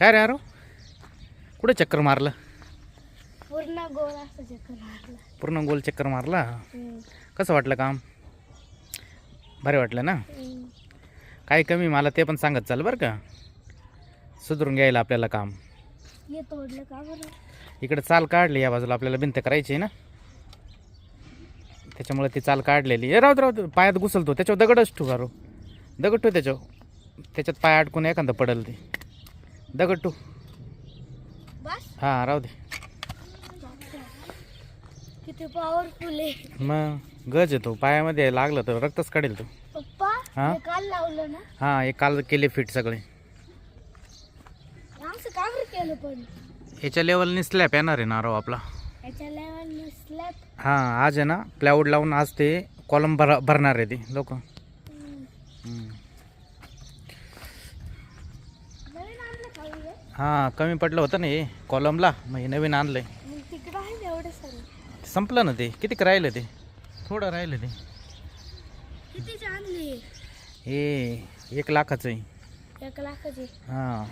काय रे अरो कुठे चक्कर मारलं? पूर्ण गोल असं चक्कर मारला. पूर्ण गोल चक्कर मारला. कसं वाटलं काम? भारी वाटलं ना. काही कमी मला ते पण सांगत चाल बरं का. सुधरून घ्यायला आपल्याला काम. हे तोडलं का बरं? इकडे चाल काढली या बाजूला आपल्याला भिंत करायची आहे ना? त्याच्यामुळे ती चाल काढलेली. ए राहू दे, राहू दे. पायात घुसलतो त्याच्यावर दगडच ठेवू गारो दगड ठेव त्याच्यावर. त्याच्यात पाय अडकून एखादं पडल ते. दगड बस. हां राहू दे. किती पॉवरफुल आहे. मग गज येतो पायामध्ये लागलं तर रक्तच काढेल तो. पप्पा हा? हे काल लावलं ना? हां एक काल केले फिट सगळे. बरं केलं पण. याच्या लेवलनी स्लॅब येणार आहे आपला. याच्या लेवल स्लॅब हां आज आहे ना प्लायवूड लावून आज ते कॉलम भर भरणार आहे ते लोक नवीन आणलं का हे? हां कमी पडलं होतं ना हे कॉलमला मग हे नवीन आणलंय. तिकडं आहे ना एवढं सर? संपलं ना ते. किती राहिलं ते? थोडं राहिलं ते. कितीची आणली? हे एक लाखाचं आहे एक लाखाची. हां.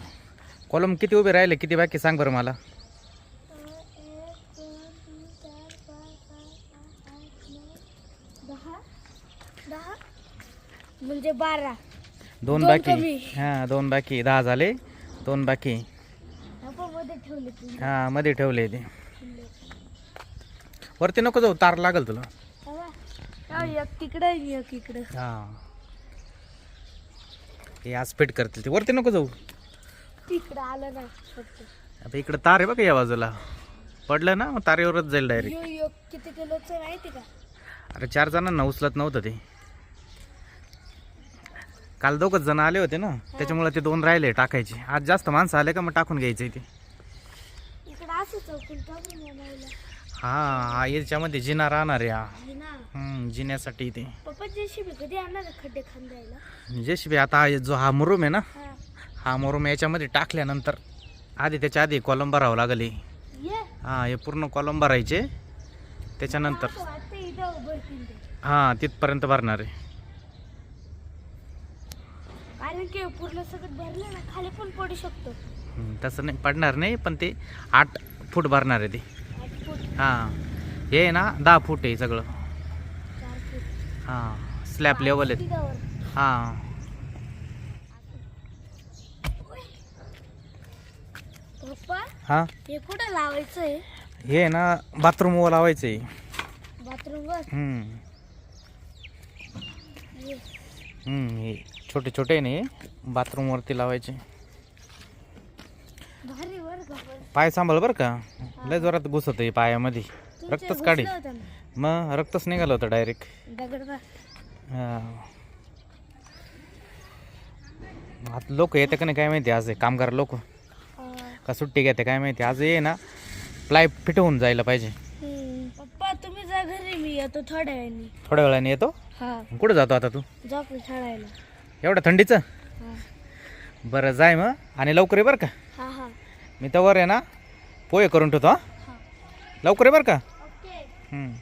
कॉलम किती उभे राहिले? किती बाकी? सांग बरं मला. एक दोन तीन चार पाच सहा सात आठ नऊ दहा? दहा? म्हणजे बारा. दोन दोन बाकी. कमी. हां दोन बाकी. दहा झाले. दोन बाकी. हां मध्ये ठेवले ते. वरती नको जाऊ तार लागल तुला. तिकडं इकडं हां. हे आज फिट करतील ते. वरती नको जाऊ. तिकडं आलं ना फक्त आता इकडं तार आहे बघा या बाजूला. पडलं ना मग तारेवरच जाईल डायरेक्ट किती किलोचं माहिती का? अरे चार जणांना उचलत नव्हतं ते. काल दोघच जण आले होते ना त्याच्यामुळे ते दोन राहिले टाकायचे. आज जास्त माणसं आले का मग टाकून घ्यायचे ते. हा हा याच्यामध्ये जिना राहणार हा हम्म, जिन्यासाठी ते. जेशीबी आता जो हा मुरुम आहे ना हा. मुरुम याच्यामध्ये टाकल्यानंतर आधी त्याच्या आधी कॉलम भरावं लागेल हे. ये. हा हे पूर्ण कॉलम भरायचे त्याच्यानंतर हा तिथपर्यंत भरणार आहे. कारण की पूर्ण सगळं भरलं ना खाली पण पडू शकतो. हम्म, तसं नाही पडणार नाही पण ते आठ फूट भरणार आहे ते. आठ फूट. हां हे आहे ना दहा फूट आहे सगळं. चार फूट. हां स्लॅब लेवल आहे तिथं. वर. हां. पप्पा हां? हे कुठं लावायचं आहे हे आहे ना बाथरूम लावायचं आहे बाथरूमवर हम्म, ये. हम्म, हे. छोटे छोटे आहे ना हे. बाथरूमवरती लावायचे. पाय सांभाळ बरं का? लय जोरात घुसत आहे पायामध्ये. रक्तच काढे. मग रक्तच निघालं होतं डायरेक्ट आता लोक येते का नाही काय माहिती आज हे कामगार लोक? का सुट्टी घेते काय माहिती? आज ये ना प्लाय फिट होऊन जायला पाहिजे पप्पा तुम्ही जा घरी मी येतो थोड्या वेळाने. थोड्या वेळाने येतो? हा. कुठं जातो आता तू? जा आपण खेळायला. एवढं थंडीचं? हा. बरं जाय मग. आणि लवकर ये बरं का? हा हा. मी तर वर आहे ना पोहे करून ठेवतो हा. लवकर ये बरं का? ओके. हम्म.